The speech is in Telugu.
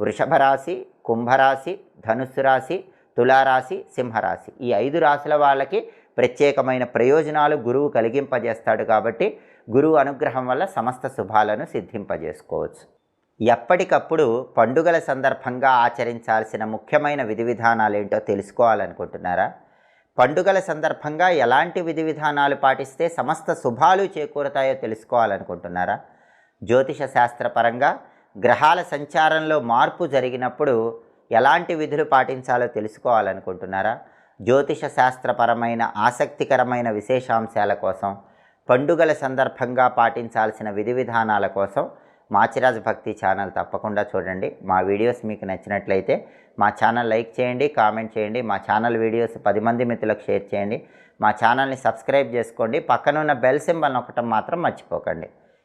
వృషభ రాశి కుంభరాశి ధనుస్సు రాశి తులారాశి సింహరాశి. ఈ ఐదు రాశుల వాళ్ళకి ప్రత్యేకమైన ప్రయోజనాలు గురువు కలిగింపజేస్తాడు కాబట్టి గురువు అనుగ్రహం వల్ల సమస్త శుభాలను సిద్ధింపజేసుకోవచ్చు. ఎప్పటికప్పుడు పండుగల సందర్భంగా ఆచరించాల్సిన ముఖ్యమైన విధి విధానాలు ఏంటో తెలుసుకోవాలనుకుంటున్నారా? పండుగల సందర్భంగా ఎలాంటి విధి విధానాలు పాటిస్తే సమస్త శుభాలు చేకూరుతాయో తెలుసుకోవాలనుకుంటున్నారా? జ్యోతిష శాస్త్రపరంగా గ్రహాల సంచారంలో మార్పు జరిగినప్పుడు ఎలాంటి విధులు పాటించాలో తెలుసుకోవాలనుకుంటున్నారా? జ్యోతిష శాస్త్రపరమైన ఆసక్తికరమైన విశేషాంశాల కోసం పండుగల సందర్భంగా పాటించాల్సిన విధి విధానాల కోసం మాచిరాజ్ భక్తి ఛానల్ తప్పకుండా చూడండి. మా వీడియోస్ మీకు నచ్చినట్లయితే మా ఛానల్ లైక్ చేయండి కామెంట్ చేయండి మా ఛానల్ వీడియోస్ పది మంది మిత్రులకు షేర్ చేయండి. మా ఛానల్ని సబ్స్క్రైబ్ చేసుకోండి. పక్కనున్న బెల్ సింబల్ నొక్కటం మాత్రం మర్చిపోకండి.